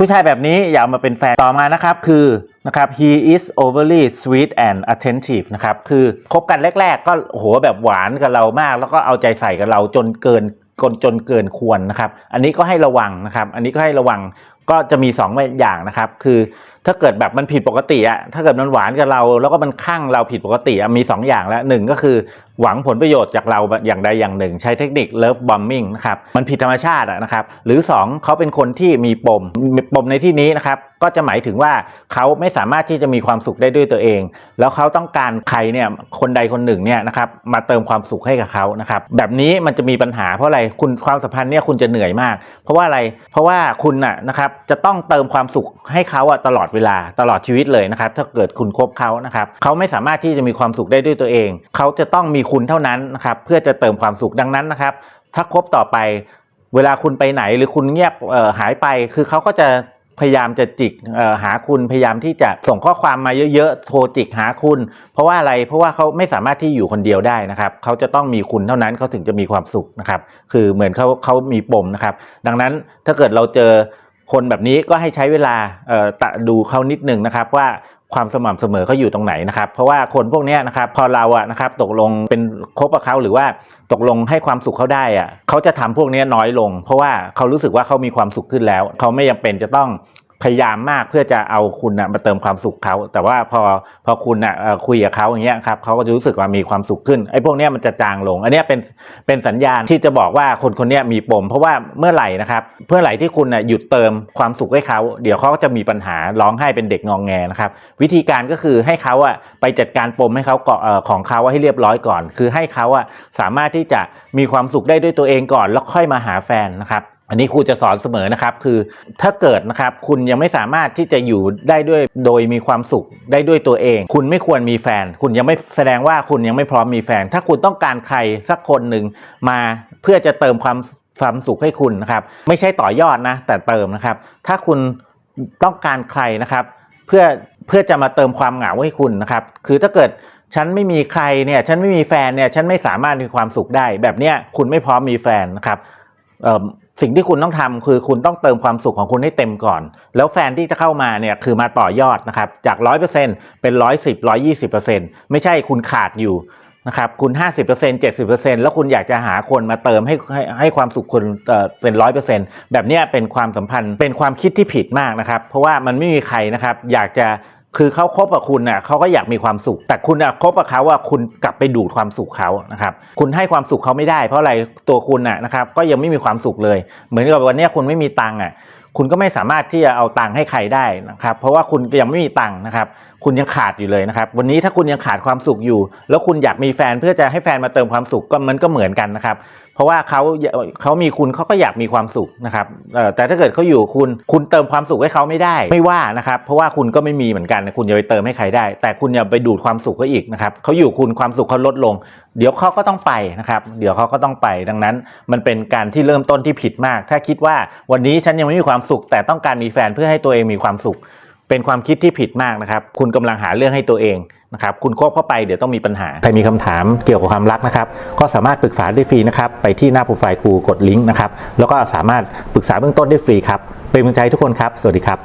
ผู้ชายแบบนี้อย่ามาเป็นแฟน ต่อมานะครับคือนะครับ he is overly sweet and attentive นะครับ คือคบกันแรก ๆ ก็โอ้โหแบบหวานกับเรามาก แล้วก็เอาใจใส่กับเราจนเกินจนจนเกินควรนะครับ อันนี้ก็ให้ระวังนะครับ อันนี้ก็ให้ระวังก็จะมีสองอย่างนะครับ คือถ้าเกิดแบบมันผิดปกติอะถ้าเกิดมันหวานกับเรา แล้วก็มันคลั่งเราผิดปกติมีสองอย่างแล้วหนึ่งก็คือ หวังผลประโยชน์จากเราอย่างใดอย่างหนึ่ง ใช้เทคนิค love bombing นะครับมันผิดธรรมชาตินะครับหรือสองเขาเป็นคนที่มีปมมีปมในที่นี้นะครับก็จะหมายถึงว่าเขาไม่สามารถที่จะมีความสุขได้ด้วยตัวเอง แล้วเขาต้องการใครเนี่ยคนใดคนหนึ่งเนี่ยนะครับมาเติมความสุขให้กับเขานะครับแบบนี้มันจะมีปัญหาเพราะอะไรคุณความสัมพันธ์เนี่ยคุณจะเหนื่อยมาก เพราะว่าอะไรเพราะว่าคุณน่ะนะครับจะต้องเติมความสุขให้เขาอะตลอดเวลาตลอดชีวิตเลยนะครับถ้าเกิดคุณคบเขานะครับเขาไม่สามารถที่จะมีความสุขได้ด้วยตัวเอง เขาจะต้องมีคุณเท่านั้นนะครับเพื่อจะเติมความสุขดังนั้นนะครับ ถ้าคบต่อไปเวลาคุณไปไหนหรือคุณเงียบหายไป คือเขาก็จะพยายามจะจิกหาคุณพยายามที่จะส่งข้อความมาเยอะๆ โทรจิกหาคุณ เพราะว่าอะไรเพราะว่าเขาไม่สามารถที่อยู่คนเดียวได้นะครับเขาจะต้องมีคุณเท่านั้นเขาถึงจะมีความสุขนะครับ คือเหมือนเขาเขามีปมนะครับ ดังนั้นถ้าเกิดเราเจอคนแบบนี้ก็ให้ใช้เวลาตะดูเขานิดหนึ่งนะครับว่า ความสม่ำเสมอเขาอยู่ตรงไหนนะครับเพราะว่าคนพวกนี้นะครับพอเราอะนะครับตกลงเป็นคบกับเขาหรือว่าตกลงให้ความสุขเขาได้อะเขาจะทำพวกนี้น้อยลง เพราะว่าเขารู้สึกว่าเขามีความสุขขึ้นแล้ว เขาไม่ยังเป็นจะต้อง พยายามมากเพื่อจะเอาคุณนะมาเติมความสุขเขา แต่ว่าพอพอคุณนะคุยกับเขาอย่างเงี้ยครับเขาก็จะรู้สึกว่ามีความสุขขึ้นไอ้พวกเนี้ยมันจะจางลง อันเนี้ยเป็นเป็นสัญญาณที่จะบอกว่าคนคนเนี้ยมีปม เพราะว่าเมื่อไหร่นะครับเมื่อไหร่ที่คุณนะหยุดเติมความสุขให้เขาเดี๋ยวเขาก็จะมีปัญหาร้องไห้เป็นเด็กงองแงนะครับวิธีการก็คือให้เขาอะไปจัดการปมให้เขาเกาะเอ่อของเขาให้เรียบร้อยก่อน คือให้เขาอะสามารถที่จะมีความสุขได้ด้วยตัวเองก่อน แล้วค่อยมาหาแฟนนะครับ อันนี้ครูจะสอนเสมอนะครับ คือถ้าเกิดนะครับคุณยังไม่สามารถที่จะอยู่ได้ด้วยโดยมีความสุขได้ด้วยตัวเอง คุณไม่ควรมีแฟน คุณยังไม่แสดงว่าคุณยังไม่พร้อมมีแฟน ถ้าคุณต้องการใครสักคนหนึ่งมาเพื่อจะเติมความความสุขให้คุณนะครับ ไม่ใช่ต่อยอดนะ แต่เติมนะครับ ถ้าคุณต้องการใครนะครับ เพื่อเพื่อจะมาเติมความเหงาให้คุณนะครับ คือถ้าเกิดฉันไม่มีใครเนี่ยฉันไม่มีแฟนเนี่ยฉันไม่สามารถมีความสุขได้ แบบเนี้ยคุณไม่พร้อมมีแฟนนะครับเอ่อ สิ่งที่คุณต้องทำคือคุณต้องเติมความสุขของคุณให้เต็มก่อน แล้วแฟนที่จะเข้ามาเนี่ยคือมาต่อยอดนะครับ จากร้อยเปอร์เซ็นเป็นร้อยสิบร้อยี่สิบเปอร์เซ็นไม่ใช่คุณขาดอยู่นะครับคุณ 50% 70%แล้วคุณอยากจะหาคนมาเติมให้ให้ให้ความสุขคุณเอ่อเป็น 100%แบบเนี้ยเป็นความสัมพันธ์เป็นความคิดที่ผิดมากนะครับ เพราะว่ามันไม่มีใครนะครับอยากจะ คือเขาคบกับคุณน่ะเขาก็อยากมีความสุข แต่คุณน่ะคบกับเขาว่าคุณกลับไปดูดความสุขเขานะครับ คุณให้ความสุขเขาไม่ได้ เพราะอะไรตัวคุณน่ะนะครับ ก็ยังไม่มีความสุขเลย เหมือนกับวันนี้คุณไม่มีตังค์อะ คุณก็ไม่สามารถที่จะเอาตังค์ให้ใครได้นะครับ เพราะว่าคุณยังไม่มีตังค์นะครับ คุณยังขาดอยู่เลยนะครับ วันนี้ถ้าคุณยังขาดความสุขอยู่ แล้วคุณอยากมีแฟนเพื่อจะให้แฟนมาเติมความสุขก็มันก็เหมือนกันนะครับ เพราะว่าเขาเขามีคุณเขาก็อยากมีความสุขนะครับแต่ถ้าเกิดเขาอยู่คุณคุณเติมความสุขให้เขาไม่ได้ไม่ว่านะครับเพราะว่าคุณก็ไม่มีเหมือนกันคุณอย่าไปเติมให้ใครได้ แต่คุณอย่าไปดูดความสุขเขาอีกนะครับเขาอยู่คุณความสุขเขาลดลง เดี๋ยวเขาก็ต้องไปนะครับ เดี๋ยวเขาก็ต้องไปดังนั้น มันเป็นการที่เริ่มต้นที่ผิดมาก ถ้าคิดว่าวันนี้ฉันยังไม่มีความสุข แต่ต้องการมีแฟนเพื่อให้ตัวเองมีความสุข เป็นความคิดที่ผิดมากนะครับ คุณกำลังหาเรื่องให้ตัวเอง นะครับคุณคบเข้าไปเดี๋ยวต้องมีปัญหา ใครมีคำถามเกี่ยวกับความรักนะครับ ก็สามารถปรึกษาได้ฟรีนะครับไปที่หน้าโปรไฟล์ครูกดลิงก์นะครับแล้วก็สามารถปรึกษาเบื้องต้นได้ฟรีครับเป็นกำลังใจทุกคนครับ สวัสดีครับ